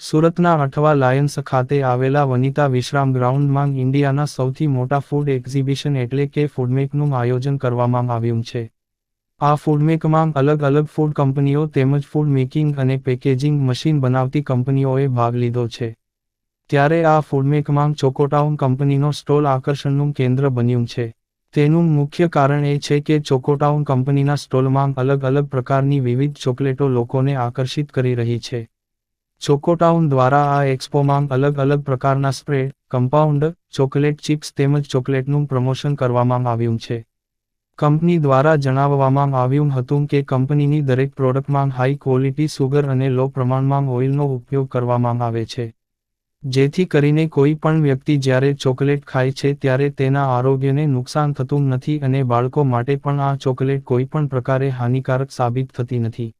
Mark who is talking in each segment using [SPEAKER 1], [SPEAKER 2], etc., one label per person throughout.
[SPEAKER 1] સુરતના અઠવા લાયન્સ ખાતે આવેલા વનિતા વિશ્રામ ગ્રાઉન્ડમાં ઇન્ડિયાના સૌથી મોટા ફૂડ એક્ઝિબિશન એટલે કે ફૂડમેકનું આયોજન કરવામાં આવ્યું છે. આ ફૂડમેકમાં અલગ અલગ ફૂડ કંપનીઓ તેમજ ફૂડ મેકિંગ અને પેકેજિંગ મશીન બનાવતી કંપનીઓએ ભાગ લીધો છે. ત્યારે આ ફૂડમેકમાં ચોકોટાઉન કંપનીનો સ્ટોલ આકર્ષણનું કેન્દ્ર બન્યું છે. તેનું મુખ્ય કારણ એ છે કે ચોકોટાઉન કંપનીના સ્ટોલમાં અલગ અલગ પ્રકારની વિવિધ ચોકલેટો લોકોને આકર્ષિત કરી રહી છે. ચોકોટાઉન દ્વારા આ એક્સપોમાં અલગ અલગ પ્રકારના સ્પ્રેડ કમ્પાઉન્ડ, ચોકલેટ ચિપ્સ તેમજ ચોકલેટનું પ્રમોશન કરવામાં આવ્યું છે. કંપની દ્વારા જણાવવામાં આવ્યું હતું કે કંપનીની દરેક પ્રોડક્ટમાં હાઈ ક્વોલિટી સુગર અને લો પ્રમાણમાં ઓઇલનો ઉપયોગ કરવામાં આવે છે. જેથી કરીને કોઈ પણ વ્યક્તિ જ્યારે ચોકલેટ ખાય છે ત્યારે તેના આરોગ્યને નુકસાન થતું નથી અને બાળકો માટે પણ આ ચોકલેટ કોઈ પણ પ્રકારે હાનિકારક સાબિત થતી નથી.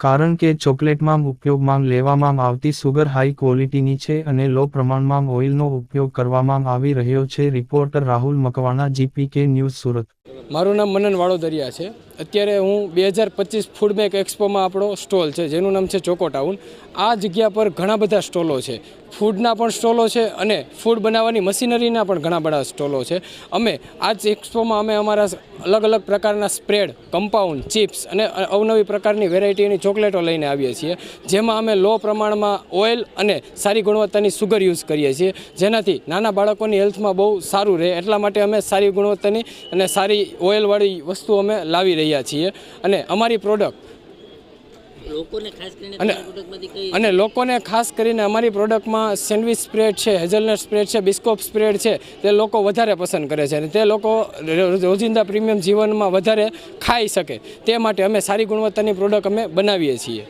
[SPEAKER 1] કારણ કે ચોકલેટમાં ઉપયોગમાં લેવામાં આવતી સુગર હાઈ ક્વોલિટીની છે અને લો પ્રમાણમાં ઓઇલનો ઉપયોગ કરવામાં આવી રહ્યો છે, reporter Rahul Makwana, GPK news Surat.
[SPEAKER 2] મારું નામ મનન વાળોદરિયા છે. અત્યારે હું બે હજાર પચીસ ફૂડમેક એક્સપોમાં આપણો સ્ટોલ છે, જેનું નામ છે ચોકો ટાઉન આ જગ્યા પર ઘણા બધા સ્ટોલો છે. ફૂડના પણ સ્ટોલો છે અને ફૂડ બનાવવાની મશીનરીના પણ ઘણા બધા સ્ટોલો છે. અમે આ જ એક્સપોમાં અમે અમારા અલગ અલગ પ્રકારના સ્પ્રેડ કમ્પાઉન્ડ ચિપ્સ અને અવનવી પ્રકારની વેરાયટીની ચોકલેટો લઈને આવીએ છીએ. જેમાં અમે લો પ્રમાણમાં ઓઇલ અને સારી ગુણવત્તાની સુગર યુઝ કરીએ છીએ. જેનાથી નાના બાળકોની હેલ્થમાં બહુ સારું રહે. એટલા માટે અમે સારી ગુણવત્તાની અને સારી ઓઇલવાળી વસ્તુ અમે લાવી રહ્યા છીએ અને અમારી પ્રોડક્ટ અને લોકોને ખાસ કરીને અમારી પ્રોડક્ટમાં સેન્ડવિચ સ્પ્રેડ છે હેઝલનટ સ્પ્રેડ છે બિસ્કોપ સ્પ્રેડ છે તે લોકો વધારે પસંદ કરે છે અને તે લોકો રોજિંદા પ્રીમિયમ જીવનમાં વધારે ખાઈ શકે. તે માટે અમે સારી ગુણવત્તાની પ્રોડક્ટ અમે બનાવીએ છીએ.